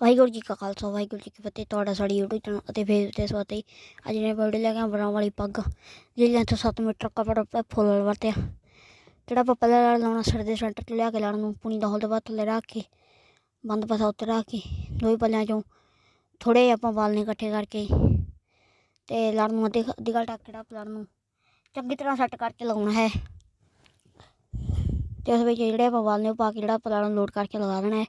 ਵਾਹਿਗੁਰੂ ਜੀ ਕਾ ਖਾਲਸਾ, ਵਾਹਿਗੁਰੂ ਜੀ ਕੀ ਫਤਿਹ। ਤੁਹਾਡਾ ਸਾਡੀ YouTube ਚੈਨਲ ਅਤੇ ਫੇਸਬੁੱਕ ਤੇ ਸਵਾਗਤ ਹੈ ਅੱਜ ਨੇ ਵੀਡੀਓ ਲੈ ਕੇ ਆਏ, ਬਣਾਉਣ ਵਾਲੀ ਪੱਗ। ਜਿਹਦੀ ਲੈਂਥ 7 ਮੀਟਰ ਕਪੜਾ ਪੈ ਫੁੱਲ ਵਰਤਿਆ ਜਿਹੜਾ ਆਪਾਂ ਪਹਿਲਾਂ ਲੜ ਲਾਉਣਾ ਸਿਰ ਦੇ ਸੈਂਟਰ ਤੇ ਲਿਆ ਕੇ ਲੜਨ ਨੂੰ, ਪੁਣੀ ਦਾ ਹੋਲ ਦੇ ਬਾਅਦ ਥੱਲੇ ਰੱਖ ਕੇ, ਬੰਦ ਪਾਸਾ ਉੱਤੇ ਰੱਖ ਕੇ ਦੋਈ ਪੱਲਿਆਂ ਚੋਂ ਥੋੜੇ ਆਪਾਂ ਵਾਲ ਨੇ ਇਕੱਠੇ ਕਰਕੇ ਤੇ ਲੜਨ ਨੂੰ ਅੱਧੀ ਅੱਧੀ ਗੱਲ ਟੱਕ ਜਿਹੜਾ ਲੜਨ ਨੂੰ ਚੰਗੀ ਤਰ੍ਹਾਂ ਸੈੱਟ ਕਰਕੇ ਲਗਾਉਣਾ ਹੈ। ਤੇ ਉਸ ਵਿੱਚ ਜਿਹੜੇ ਆਪਾਂ ਵਾਲ ਨੇ ਉਹ ਪਾ ਕੇ ਜਿਹੜਾ ਆਪਾਂ ਲੜ ਨੂੰ ਲੋਡ ਕਰਕੇ ਲਗਾ ਦੇਣਾ ਹੈ।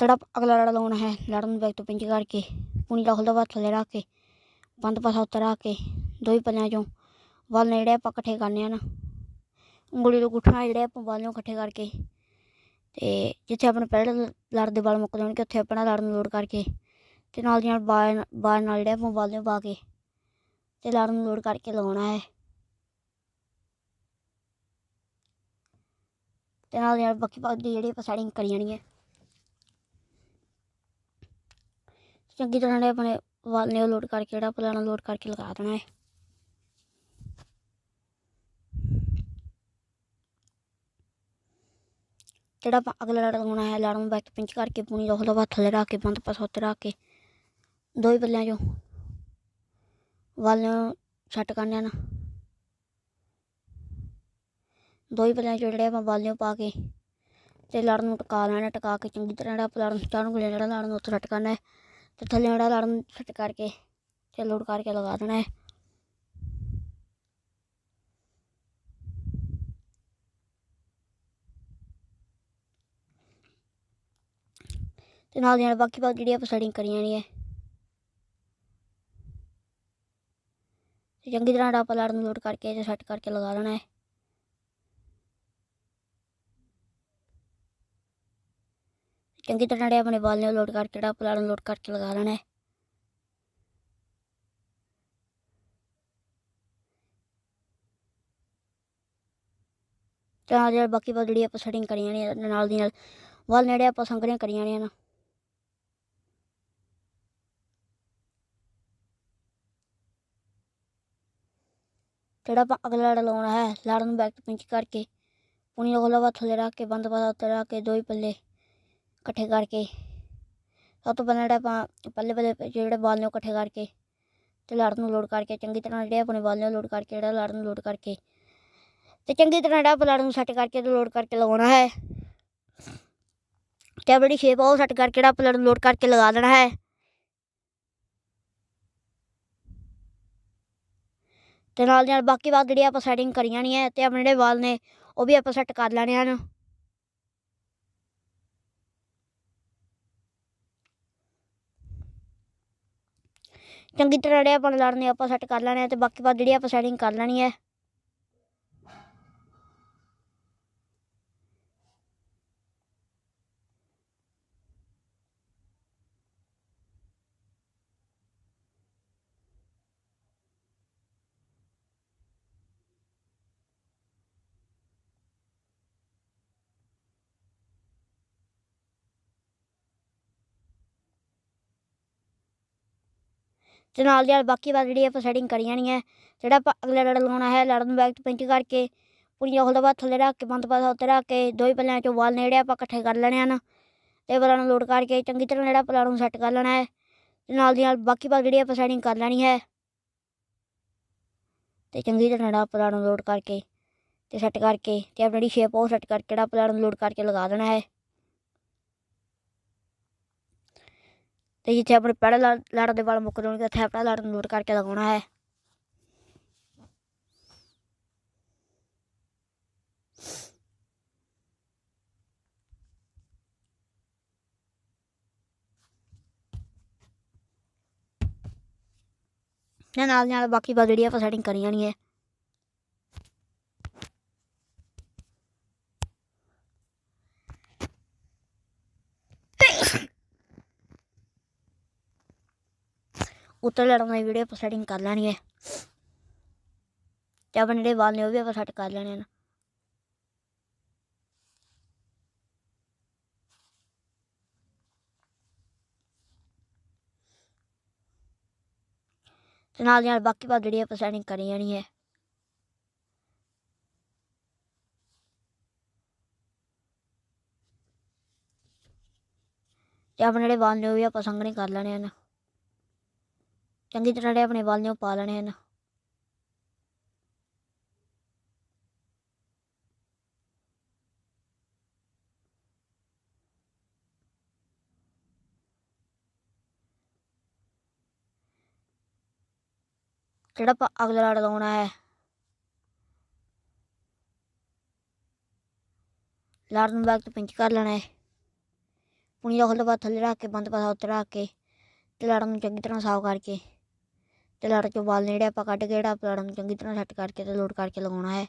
ਤੜਾ ਅਗਲਾ ਲੜ ਲਾਉਣਾ ਹੈ ਲੜ ਨੂੰ ਬੈਕ ਤੋਂ ਪਿੰਚ ਕਰਕੇ ਪੁਣੀ ਦਾ ਖੁੱਲਦਾ ਬਾਅਦ ਥੱਲੇ ਰੱਖ ਕੇ, ਬੰਦ ਪਾਸਾ ਉੱਤੇ ਰੱਖ ਕੇ ਹੀ ਪੱਲਿਆਂ ਚੋਂ, ਵੱਲ ਨੇ ਜਿਹੜੇ ਆਪਾਂ ਇਕੱਠੇ ਕਰਨੇ ਹਨ ਉਂਗਲੀ ਤੋਂ ਗੁੱਠਣਾ ਜਿਹੜੇ ਆਪਾਂ ਵੱਲ ਨੂੰ ਇਕੱਠੇ ਕਰਕੇ, ਤੇ ਜਿੱਥੇ ਆਪਣੇ ਪਹਿਲੇ ਲੜ ਦੇ ਵਾਲ ਮੁੱਕ ਜਾਣਗੇ ਉੱਥੇ ਆਪਣਾ ਲੜ ਨੂੰ ਲੋਡ ਕਰਕੇ, ਤੇ ਨਾਲ ਦੀ ਨਾਲ ਬਾਹਰ ਬਾਰ ਨਾਲ ਜਿਹੜੇ ਆਪਾਂ ਵੱਲ ਨੂੰ ਪਾ ਕੇ, ਤੇ ਲੜ ਨੂੰ ਲੋਡ ਕਰਕੇ ਲਗਾਉਣਾ ਹੈ। ਤੇ ਨਾਲ ਦੀ ਨਾਲ ਬਾਕੀ ਪੱਗ ਜਿਹੜੀ ਆਪਾਂ ਸੈਟਿੰਗ ਕਰੀ ਜਾਣੀ ਹੈ ਚੰਗੀ ਤਰ੍ਹਾਂ ਆਪਣੇ ਵਾਲ ਨੇ ਲੋਡ ਕਰਕੇ, ਜਿਹੜਾ ਪਲਾਣਾ ਲੋਡ ਕਰਕੇ ਲਗਾ ਦੇਣਾ ਹੈ। ਜਿਹੜਾ ਆਪਾਂ ਅਗਲਾ ਲੜ ਲਗਾਉਣਾ ਹੈ, ਲੜ ਨੂੰ ਬੈਕ ਪਿੰਚ ਕਰਕੇ ਪੂਣੀ ਦਾ ਉਹਦਾ ਬਾਅਦ ਥੱਲੇ ਰੱਖ ਕੇ, ਬੰਦ ਪਾਸੋਂ ਉੱਤੇ ਰੱਖ ਕੇ, ਦੋ ਹੀ ਪੱਲਿਆਂ ਚੋਂ। ਵਾਲ ਨੂੰ ਛੱਟ ਕਰਨੇ ਹਨ ਦੋ ਹੀ ਪੱਲਿਆਂ ਚੋਂ ਜਿਹੜੇ ਆਪਾਂ ਵਾਲ ਨੂੰ ਪਾ ਕੇ ਤੇ ਲੜ ਨੂੰ ਟਕਾ ਲੈਣਾ, ਟਕਾ ਕੇ ਚੰਗੀ ਤਰ੍ਹਾਂ ਜਿਹੜਾ ਆਪਾਂ ਲੜ ਨੂੰ ਚਾਣੂ ਜਿਹੜਾ ਲੜ ਨੂੰ ਉੱਤੇ ਛੱਟ ਕਰਨਾ ਹੈ। ਤੇ ਥੱਲੇ ਜਿਹੜਾ ਲੜ ਨੂੰ ਫਿੱਟ ਕਰਕੇ ਤੇ ਲੋਡ ਕਰਕੇ ਲਗਾ ਦੇਣਾ ਹੈ। ਤੇ ਨਾਲ ਦੀ ਨਾਲ ਬਾਕੀ ਬਾਕੀ ਜਿਹੜੀ ਆਪਾਂ ਸੈਟਿੰਗ ਕਰੀ ਜਾਣੀ ਹੈ। ਚੰਗੀ ਤਰ੍ਹਾਂ ਆਪਾਂ ਲੜ ਨੂੰ ਲੋਡ ਕਰਕੇ ਤੇ ਸੈੱਟ ਕਰਕੇ ਲਗਾ ਦੇਣਾ ਹੈ। ਚੰਗੀ ਤਰ੍ਹਾਂ ਜਿਹੜੇ ਆਪਣੇ ਵਾਲ ਨੇ ਲੋਡ ਕਰਕੇ ਜਿਹੜਾ ਆਪਾਂ ਲੜ ਨੂੰ ਲੋਡ ਕਰਕੇ ਲਗਾ ਦੇਣਾ ਹੈ ਤੇ ਨਾਲ ਦੀ ਨਾਲ ਬਾਕੀ ਬਾਕੀ ਜਿਹੜੀ ਆਪਾਂ ਸੈਟਿੰਗ ਕਰੀ ਜਾਣੀ ਹੈ ਨਾਲ ਦੀ ਨਾਲ ਵਾਲ ਨੇੜੇ ਆਪਾਂ ਸੰਗਰੀਆਂ ਕਰੀ ਜਾਣੀਆਂ ਨਾ ਜਿਹੜਾ ਆਪਾਂ ਅਗਲਾ ਲੜ ਲਾਉਣਾ ਹੈ ਲੜ ਨੂੰ ਬੈਕ ਪਿੰਚ ਕਰਕੇ ਪੁਣੀ ਦਾ ਖੋਲਾ ਥੱਲੇ ਰੱਖ ਕੇ ਬੰਦ ਪਾਸਾ ਉੱਤੇ ਰੱਖ ਕੇ ਦੋ ਹੀ ਪੱਲੇ ਇਕੱਠੇ ਕਰਕੇ। ਸਭ ਤੋਂ ਪਹਿਲਾਂ ਜਿਹੜਾ ਆਪਾਂ ਪੱਲੇ ਪੱਲੇ ਜਿਹੜੇ ਬਾਲ ਨੇ ਉਹ ਇਕੱਠੇ ਕਰਕੇ ਤੇ ਲੜ ਨੂੰ ਲੋਡ ਕਰਕੇ ਚੰਗੀ ਤਰ੍ਹਾਂ ਜਿਹੜੇ ਆਪਣੇ ਬਾਲ ਨੇ ਲੋਡ ਕਰਕੇ, ਜਿਹੜਾ ਲੜ ਨੂੰ ਲੋਡ ਕਰਕੇ ਤੇ ਚੰਗੀ ਤਰ੍ਹਾਂ ਜਿਹੜਾ ਆਪਾਂ ਲੜ ਨੂੰ ਸੈੱਟ ਕਰਕੇ ਤੇ ਲੋਡ ਕਰਕੇ ਲਗਾਉਣਾ ਹੈ। ਤੇ ਬੜੀ ਸ਼ੇਪ ਉਹ ਸੈੱਟ ਕਰਕੇ ਜਿਹੜਾ ਆਪਾਂ ਲੜ ਨੂੰ ਲੋਡ ਕਰਕੇ ਲਗਾ ਦੇਣਾ ਹੈ। ਤੇ ਨਾਲ ਦੀ ਨਾਲ ਬਾਕੀ ਬਾਤ ਜਿਹੜੀ ਆਪਾਂ ਸੈਟਿੰਗ ਕਰੀ ਜਾਣੀ ਹੈ ਤੇ ਆਪਣੇ ਜਿਹੜੇ ਵਾਲ ਨੇ ਉਹ ਵੀ ਆਪਾਂ ਸੈੱਟ ਕਰ ਲੈਣੇ ਹਨ। ਚੰਗੀ ਤਰ੍ਹਾਂ ਜਿਹੜੇ ਆਪਾਂ ਲੜਨੇ, ਆਪਾਂ ਸੈੱਟ ਕਰ ਲੈਣੇ ਆ ਤੇ ਬਾਕੀ ਬਾਅਦ ਜਿਹੜੀ ਆਪਾਂ ਸੈਟਿੰਗ ਕਰ ਲੈਣੀ ਹੈ ਤੇ ਨਾਲ ਦੀ ਨਾਲ ਬਾਕੀ ਬਾਤ ਜਿਹੜੀ ਆਪਾਂ ਸੈਟਿੰਗ ਕਰੀ ਜਾਣੀ ਹੈ ਜਿਹੜਾ ਆਪਾਂ ਅਗਲਾ ਲੜ ਲਗਾਉਣਾ ਹੈ, ਲੜਨ ਨੂੰ ਬੈਕ ਤੋਂ ਪਿੰਚ ਕਰਕੇ ਪੂਰੀ ਹੋਲ ਬਾਅਦ ਥੱਲੇ ਰੱਖ ਕੇ, ਬੰਦ ਪਾਸਾ ਉੱਤੇ ਰੱਖ ਕੇ, ਦੋ ਹੀ ਪੱਲਿਆਂ ਚੋਂ ਵਾਲ ਨੇੜੇ ਆਪਾਂ ਇਕੱਠੇ ਕਰ ਲੈਣੇ ਹਨ, ਤੇ ਵਾਲਾਂ ਨੂੰ ਲੋਡ ਕਰਕੇ ਚੰਗੀ ਤਰ੍ਹਾਂ ਜਿਹੜਾ ਪਲਾੜ ਨੂੰ ਸੈੱਟ ਕਰ ਲੈਣਾ ਹੈ, ਤੇ ਨਾਲ ਦੀ ਨਾਲ ਬਾਕੀ ਬਾਤ ਜਿਹੜੀ ਆਪਾਂ ਸੈਟਿੰਗ ਕਰ ਲੈਣੀ ਹੈ, ਤੇ ਚੰਗੀ ਤਰ੍ਹਾਂ ਜਿਹੜਾ ਪਲਾੜ ਨੂੰ ਲੋਡ ਕਰਕੇ ਤੇ ਸੈੱਟ ਕਰਕੇ ਤੇ ਆਪਣੀ ਜਿਹੜੀ ਸ਼ੇਪ ਉਹ ਸੈੱਟ ਕਰਕੇ ਜਿਹੜਾ ਪਲਾੜ ਨੂੰ ਲੋਡ ਕਰਕੇ ਲਗਾ ਦੇਣਾ ਹੈ। ਤੇ ਜਿੱਥੇ ਆਪਣੇ ਪਹਿਲੇ ਲੜ ਦੇ ਵਾਲ ਮੁੱਕ ਜਾਣਗੇ, ਉੱਥੇ ਆਪਣਾ ਲੜ ਨੂੰ ਕਰਕੇ ਲਗਾਉਣਾ ਹੈ। ਨਾਲ ਨਾਲ ਬਾਕੀ ਬਾਤ ਜਿਹੜੀ ਆਪਾਂ ਸੈਟਿੰਗ ਕਰੀ ਜਾਣੀ ਹੈ। ਉੱਤੇ ਲੜਨ ਦੀ ਵੀਡੀਓ, ਆਪਾਂ ਸੈਟਿੰਗ ਕਰ ਲੈਣੀ ਹੈ। ਤੇ ਆਪਣੇ ਜਿਹੜੇ ਵਾਲ ਨੇ, ਉਹ ਵੀ ਆਪਾਂ ਸੈੱਟ ਕਰ ਲੈਣੇ ਨੇ। ਤੇ ਨਾਲ ਦੀ ਨਾਲ ਬਾਕੀ ਬਾਤ ਜਿਹੜੀ ਆਪਾਂ ਸੈਟਿੰਗ ਕਰੀ ਜਾਣੀ ਹੈ। ਤੇ ਆਪਣੇ ਜਿਹੜੇ ਵਾਲ ਨੇ, ਉਹ ਵੀ ਆਪਾਂ ਸੰਘਣੇ ਕਰ ਲੈਣੇ ਹਨ ਚੰਗੀ ਤਰ੍ਹਾਂ ਜਿਹੜੇ ਆਪਣੇ ਵਾਲ ਨੇ ਉਹ ਪਾ ਲੈਣੇ ਹਨ। ਜਿਹੜਾ ਆਪਾਂ ਅਗਲਾ ਲੜ ਲਾਉਣਾ ਹੈ? ਲੜ ਨੂੰ ਬੈਕ ਤੋਂ ਪਿੰਚ ਕਰ ਲੈਣਾ ਹੈ। ਪੁਣੀ ਦਾ ਖੁੱਲ੍ਹਾ ਬਾਅਦ ਥੱਲੇ ਰੱਖ ਕੇ, ਬੰਦ ਪਾਸਾ ਉੱਤੇ ਰੱਖ ਕੇ ਤੇ ਲੜ ਨੂੰ ਚੰਗੀ ਤਰ੍ਹਾਂ ਸਾਫ਼ ਕਰਕੇ। ਤੇ ਲੜ ਚੋਂ ਵਾਲ ਜਿਹੜੇ ਆਪਾਂ ਕੱਢ ਕੇ ਜਿਹੜਾ ਆਪਾਂ ਨੂੰ ਚੰਗੀ ਤਰ੍ਹਾਂ ਸੈੱਟ ਕਰਕੇ ਤੇ ਲੋਡ ਕਰਕੇ ਲਗਾਉਣਾ ਹੈ।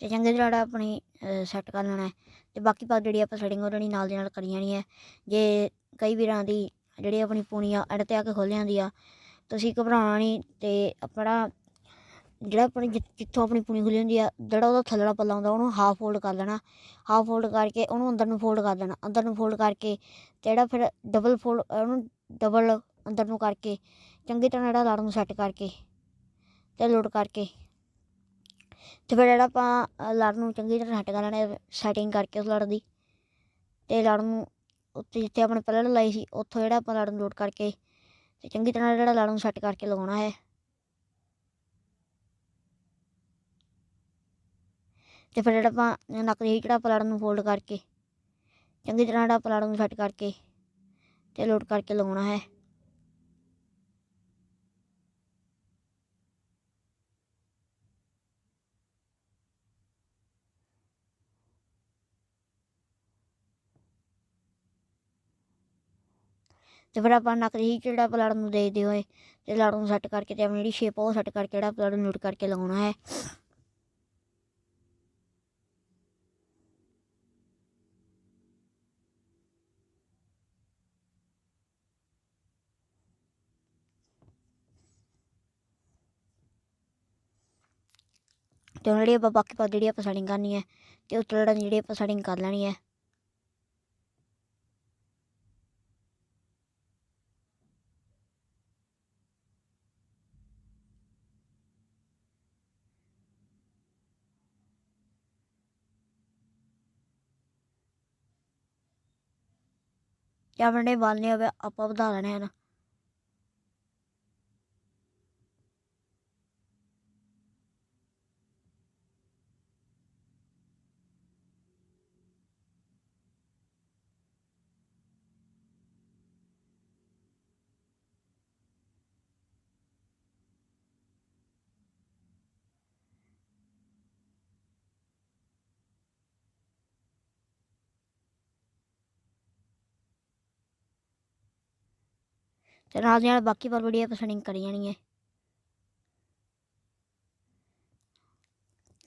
ਤੇ ਚੰਗੀ ਤਰ੍ਹਾਂ ਆਪਣੀ ਸੈੱਟ ਕਰ ਲੈਣਾ ਹੈ। ਤੇ ਬਾਕੀ ਪਾ ਜਿਹੜੀ ਆਪਾਂ ਸੈਟਿੰਗ ਉਹਦੀ ਨਾਲ ਦੀ ਨਾਲ ਕਰੀ ਜਾਣੀ ਹੈ। ਜੇ ਕਈ ਵੀਰਾਂ ਦੀ ਜਿਹੜੀ ਆਪਣੀ ਪੂਣੀ ਆ ਐਡ ਤੇ ਆ ਕੇ ਖੁੱਲ ਜਾਂਦੀ ਆ। ਤੁਸੀਂ ਘਬਰਾਉਣਾ ਨਹੀਂ ਤੇ ਆਪਣਾ ਜਿਹੜਾ ਆਪਣੀ ਜਿ- ਜਿੱਥੋਂ ਆਪਣੀ ਪੂਣੀ ਖੁੱਲੀ ਹੁੰਦੀ ਆ, ਜਿਹੜਾ ਉਹਦਾ ਥੱਲੜਾ ਪੱਲਾ ਹੁੰਦਾ, ਉਹਨੂੰ ਹਾਫ ਫੋਲਡ ਕਰ ਲੈਣਾ ਹਾਫ ਫੋਲਡ ਕਰਕੇ ਉਹਨੂੰ ਅੰਦਰ ਨੂੰ ਫੋਲਡ ਕਰ ਦੇਣਾ। ਅੰਦਰ ਨੂੰ ਫੋਲਡ ਕਰਕੇ ਤੇ ਜਿਹੜਾ ਫਿਰ ਡਬਲ ਫੋਲਡ ਉਹਨੂੰ ਡਬਲ ਅੰਦਰ ਨੂੰ ਕਰਕੇ ਚੰਗੀ ਤਰ੍ਹਾਂ ਜਿਹੜਾ ਲੜ ਨੂੰ ਸੈੱਟ ਕਰਕੇ ਤੇ ਲੋਡ ਕਰਕੇ ਤੇ ਫਿਰ ਜਿਹੜਾ ਆਪਾਂ ਲੜ ਨੂੰ ਚੰਗੀ ਤਰ੍ਹਾਂ ਸੈੱਟ ਕਰ ਲੈਣਾ ਸੈਟਿੰਗ ਕਰਕੇ ਉਸ ਲੜ ਦੀ ਤੇ ਲੜ ਨੂੰ ਉੱਥੇ ਜਿੱਥੇ ਆਪਣੇ ਪਹਿਲਾਂ ਲਾਈ ਸੀ, ਉੱਥੋਂ ਜਿਹੜਾ ਆਪਾਂ ਲੜ ਨੂੰ ਲੋਡ ਕਰਕੇ ਤੇ ਚੰਗੀ ਤਰ੍ਹਾਂ ਜਿਹੜਾ ਲੜ ਨੂੰ ਸੈੱਟ ਕਰਕੇ ਲਗਾਉਣਾ ਹੈ। ਤੇ ਫਿਰ ਜਿਹੜਾ ਆਪਾਂ ਨੱਕ ਦੀ ਜਿਹੜਾ ਆਪਾਂ ਲੜ ਨੂੰ ਫੋਲਡ ਕਰਕੇ, ਚੰਗੀ ਤਰ੍ਹਾਂ ਜਿਹੜਾ ਆਪਾਂ ਲੜ ਨੂੰ ਸੈੱਟ ਕਰਕੇ ਤੇ ਲੋਡ ਕਰਕੇ ਲਗਾਉਣਾ ਹੈ। ਤੇ ਫਿਰ ਆਪਾਂ ਨੱਕ ਦੀ ਜਿਹੜਾ ਆਪਾਂ ਨੂੰ ਦੇਖਦੇ ਹੋਏ ਤੇ ਲੜ ਨੂੰ ਸੈੱਟ ਕਰਕੇ ਤੇ ਆਪਣੀ ਜਿਹੜੀ ਸ਼ੇਪ ਉਹ ਸੈੱਟ ਕਰਕੇ ਜਿਹੜਾ ਆਪਾਂ ਨੂੰ ਲੋਡ ਕਰਕੇ ਲਗਾਉਣਾ ਹੈ। ਤੇ ਜਿਹੜੀ ਆਪਾਂ ਬਾਕੀ ਪਾ ਜਿਹੜੀ ਆਪਾਂ ਸੈਟਿੰਗ ਕਰਨੀ ਹੈ ਤੇ ਉਸ ਲੜਨ ਦੀ ਜਿਹੜੀ ਆਪਾਂ ਸੈਟਿੰਗ ਕਰ ਲੈਣੀ ਹੈ ਤੇ ਆਪਣੇ ਜਿਹੜੇ ਵਾਲ ਨੇ ਉਹ ਆਪਾਂ ਵਧਾ ਲੈਣੇ ਹਨ ਤੇ ਨਾਲ ਦੀ ਨਾਲ ਬਾਕੀ ਪਰ ਜਿਹੜੀ ਆਪਾਂ ਕਰੀ ਜਾਣੀ ਹੈ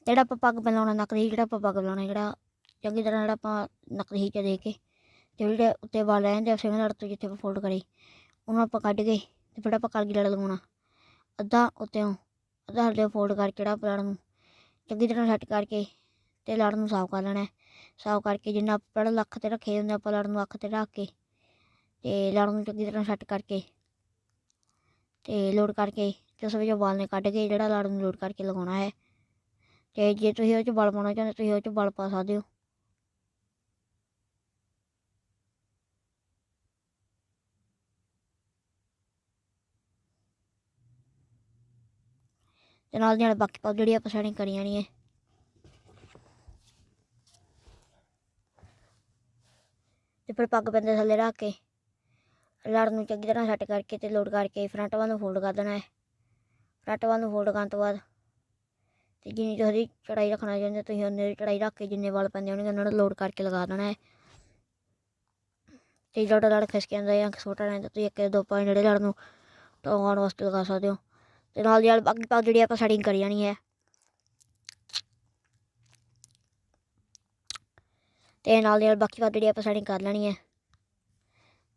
ਜਿਹੜਾ ਆਪਾਂ ਪੱਗ ਬਣਾਉਣਾ ਨੱਕ ਦੀ ਜਿਹੜਾ ਆਪਾਂ ਪੱਗ ਬਣਾਉਣਾ ਜਿਹੜਾ ਚੰਗੀ ਤਰ੍ਹਾਂ ਜਿਹੜਾ ਆਪਾਂ ਨੱਕ ਦੀ ਚ ਦੇ ਕੇ ਤੇ ਜਿਹੜੇ ਉੱਤੇ ਵਾਲ ਰਹਿੰਦੇ ਆ ਸੇਵੇਂ ਲੜ ਤੋਂ ਜਿੱਥੇ ਆਪਾਂ ਫੋਲਡ ਕਰੀ, ਉਹਨੂੰ ਆਪਾਂ ਕੱਢ ਕੇ ਤੇ ਫਿਰ ਆਪਾਂ ਕਲਗੀ ਲੜ ਲਗਾਉਣਾ ਅੱਧਾ ਉੱਤੇ, ਅੱਧਾ ਹੱਲੇ ਫੋਲਡ ਕਰਕੇ ਜਿਹੜਾ ਆਪਾਂ ਲੜ ਨੂੰ, ਚੰਗੀ ਤਰ੍ਹਾਂ ਸੈੱਟ ਕਰਕੇ ਤੇ ਲੜ ਨੂੰ ਸਾਫ਼ ਕਰ ਲੈਣਾ। ਸਾਫ਼ ਕਰਕੇ ਜਿੰਨਾ ਆਪਾਂ ਪਹਿਲਾਂ ਲੱਖ ਤੇ ਰੱਖੇ ਹੁੰਦੇ ਆਪਾਂ ਲੜ ਨੂੰ ਅੱਖ ਤੇ ਰੱਖ ਕੇ ਤੇ ਲੜ ਨੂੰ ਚੰਗੀ ਤਰ੍ਹਾਂ ਸੈੱਟ ਕਰਕੇ ਤੇ ਲੋਡ ਕਰਕੇ ਜਿਸ ਉਸ ਵਿੱਚੋਂ ਵਾਲ ਨੇ ਕੱਢ ਕੇ ਜਿਹੜਾ ਲੜ ਨੂੰ ਲੋਡ ਕਰਕੇ ਲਗਾਉਣਾ ਹੈ। ਤੇ ਜੇ ਤੁਸੀਂ ਉਹ 'ਚ ਬਲ ਪਾਉਣਾ ਚਾਹੁੰਦੇ ਤੁਸੀਂ ਉਹ 'ਚ ਬਲ ਪਾ ਸਕਦੇ ਹੋ। ਤੇ ਨਾਲ ਦੀ ਨਾਲ ਬਾਕੀ ਪਾ ਜਿਹੜੀ ਆਪਾਂ ਸੈਟਿੰਗ ਕਰੀ ਜਾਣੀ ਹੈ। ਤੇ ਫਿਰ ਪੱਗ ਬੰਦੇ ਥੱਲੇ ਰੱਖ ਕੇ ਲੜ ਨੂੰ ਚੰਗੀ ਤਰ੍ਹਾਂ ਸੈੱਟ ਕਰਕੇ ਤੇ ਲੋਡ ਕਰਕੇ ਫਰੰਟ ਵੱਲ ਨੂੰ ਫੋਲਡ ਕਰ ਦੇਣਾ ਹੈ। ਫਰੰਟ ਵੱਲ ਨੂੰ ਫੋਲਡ ਕਰਨ ਤੋਂ ਬਾਅਦ ਤੇ ਜਿੰਨੀ ਤੁਸੀਂ ਚੜਾਈ ਰੱਖਣਾ ਚਾਹੁੰਦੇ ਤੁਸੀਂ ਉਹਨੇ ਚੜਾਈ ਰੱਖ ਕੇ ਜਿੰਨੇ ਵਾਲ ਪੈਂਦੇ ਹੋਣਗੇ ਉਹਨਾਂ ਨੂੰ ਲੋਡ ਕਰਕੇ ਲਗਾ ਦੇਣਾ ਹੈ। ਤੇ ਜਿਹੜਾ ਲੜ ਖਿਸਕ ਜਾਂਦਾ ਜਾਂ ਛੋਟਾ ਰਹਿੰਦਾ ਤੁਸੀਂ ਇੱਕ ਦੋ ਪੁਆਇੰਟ ਜਿਹੜੇ ਲੜ ਨੂੰ ਟੋਗਾਉਣ ਵਾਸਤੇ ਲਗਾ ਸਕਦੇ ਹੋ। ਤੇ ਨਾਲ ਦੀ ਨਾਲ ਬਾਕੀ ਪੱਗ ਜਿਹੜੀ ਆਪਾਂ ਸੈਟਿੰਗ ਕਰੀ ਜਾਣੀ ਹੈ। ਤੇ ਨਾਲ ਦੀ ਨਾਲ ਬਾਕੀ ਪੱਗ ਜਿਹੜੀ ਆਪਾਂ ਸੈਟਿੰਗ ਕਰ ਲੈਣੀ ਹੈ।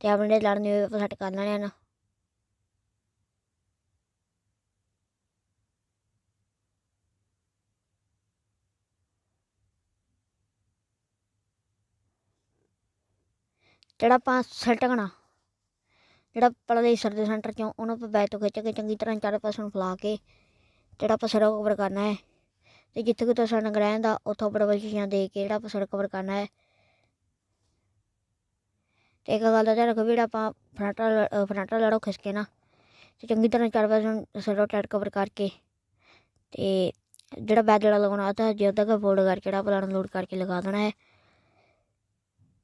ਤੇ ਆਪਣੇ ਲੜ ਨੂੰ ਆਪਾਂ ਸੈੱਟ ਕਰ ਲੈਣੇ ਹਨ ਜਿਹੜਾ ਆਪਾਂ ਸਿਰ ਜਿਹੜਾ ਪਲਾ ਦੇ ਸੈਂਟਰ ਚੋਂ ਉਹਨੂੰ ਆਪਾਂ ਬੈਕ ਤੋਂ ਖਿੱਚ ਕੇ ਚੰਗੀ ਤਰ੍ਹਾਂ ਚਾਰੇ ਪਾਸੇ ਨੂੰ ਫੈਲਾ ਕੇ ਜਿਹੜਾ ਆਪਾਂ ਸੜਕ ਕਵਰ ਕਰਨਾ ਹੈ, ਤੇ ਜਿੱਥੇ ਕਿਤੇ ਸਾਡਾ ਗ੍ਰਹਿਣ ਦਾ, ਉੱਥੋਂ ਬੜਾ ਚੀਜ਼ਾਂ ਦੇ ਕੇ ਜਿਹੜਾ ਆਪਾਂ ਸੜਕ ਕਵਰ ਕਰਨਾ ਹੈ ਤੇ ਇੱਕ ਗੱਲ ਦਾ ਧਿਆਨ ਰੱਖੋ ਵੀ ਆਪਾਂ ਫਰੰਟ ਵਾਲਾ ਫਰੰਟ ਵਾਲਾ ਲੜੋ ਖਿੱਚ ਕੇ ਨਾ ਤੇ ਚੰਗੀ ਤਰ੍ਹਾਂ ਚਾਰ ਪਾਸੇ ਨੂੰ ਸਿਰ ਟਾਈਟ ਕਵਰ ਕਰਕੇ ਤੇ ਜਿਹੜਾ ਬੈਕ ਜਿਹੜਾ ਲਗਾਉਣਾ ਤਾਂ ਜਦ ਤੱਕ ਫੋਲਡ ਕਰਕੇ ਜਿਹੜਾ ਪਲਾਨ ਲੋਡ ਕਰਕੇ ਲਗਾ ਦੇਣਾ ਹੈ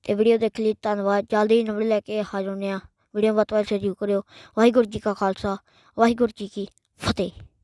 ਤੇ ਵੀਡੀਓ ਦੇਖ ਲਈ ਧੰਨਵਾਦ ਜਲਦੀ ਹੀ ਨਵੇਂ ਲੈ ਕੇ ਹਾਜ਼ਰ ਹੁੰਦੇ ਹਾਂ ਵੀਡੀਓ ਵੱਧ ਤੋਂ ਵੱਧ ਸ਼ੇਅਰ ਜ਼ਰੂਰ ਕਰਿਓ ਵਾਹਿਗੁਰੂ ਜੀ ਕਾ ਖਾਲਸਾ ਵਾਹਿਗੁਰੂ ਜੀ ਕੀ ਫਤਿਹ